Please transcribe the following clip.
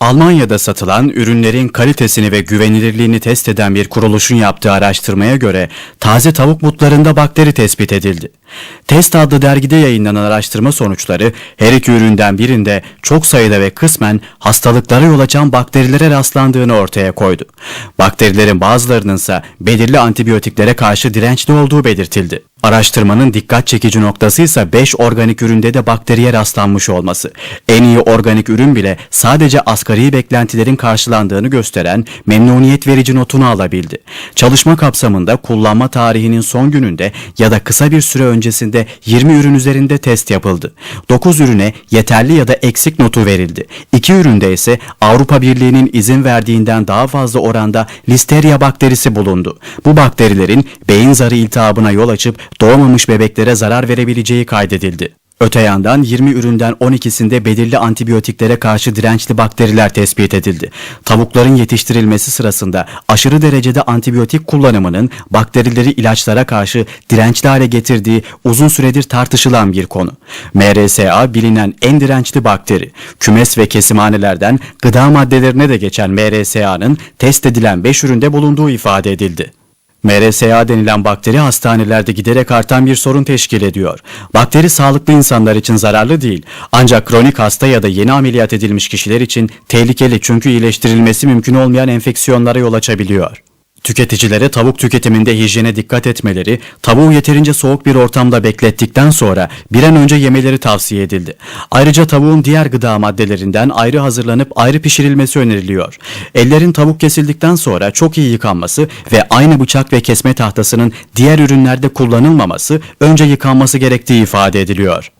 Almanya'da satılan ürünlerin kalitesini ve güvenilirliğini test eden bir kuruluşun yaptığı araştırmaya göre taze tavuk butlarında bakteri tespit edildi. Test adlı dergide yayınlanan araştırma sonuçları her iki üründen birinde çok sayıda ve kısmen hastalıklara yol açan bakterilere rastlandığını ortaya koydu. Bakterilerin bazılarının ise belirli antibiyotiklere karşı dirençli olduğu belirtildi. Araştırmanın dikkat çekici noktası ise 5 organik üründe de bakteriye rastlanmış olması. En iyi organik ürün bile sadece asgari beklentilerin karşılandığını gösteren memnuniyet verici notunu alabildi. Çalışma kapsamında kullanma tarihinin son gününde ya da kısa bir süre öncesinde 20 ürün üzerinde test yapıldı. 9 ürüne yeterli ya da eksik notu verildi. 2 üründe ise Avrupa Birliği'nin izin verdiğinden daha fazla oranda Listeria bakterisi bulundu. Bu bakterilerin beyin zarı iltihabına yol açıp doğmamış bebeklere zarar verebileceği kaydedildi. Öte yandan 20 üründen 12'sinde belirli antibiyotiklere karşı dirençli bakteriler tespit edildi. Tavukların yetiştirilmesi sırasında aşırı derecede antibiyotik kullanımının bakterileri ilaçlara karşı dirençli hale getirdiği uzun süredir tartışılan bir konu. MRSA bilinen en dirençli bakteri. Kümes ve kesimhanelerden gıda maddelerine de geçen MRSA'nın test edilen 5 üründe bulunduğu ifade edildi. MRSA denilen bakteri hastanelerde giderek artan bir sorun teşkil ediyor. Bakteri sağlıklı insanlar için zararlı değil. Ancak kronik hasta ya da yeni ameliyat edilmiş kişiler için tehlikeli çünkü iyileştirilmesi mümkün olmayan enfeksiyonlara yol açabiliyor. Tüketicilere tavuk tüketiminde hijyene dikkat etmeleri, tavuğu yeterince soğuk bir ortamda beklettikten sonra bir an önce yemeleri tavsiye edildi. Ayrıca tavuğun diğer gıda maddelerinden ayrı hazırlanıp ayrı pişirilmesi öneriliyor. Ellerin tavuk kesildikten sonra çok iyi yıkanması ve aynı bıçak ve kesme tahtasının diğer ürünlerde kullanılmaması önce yıkanması gerektiği ifade ediliyor.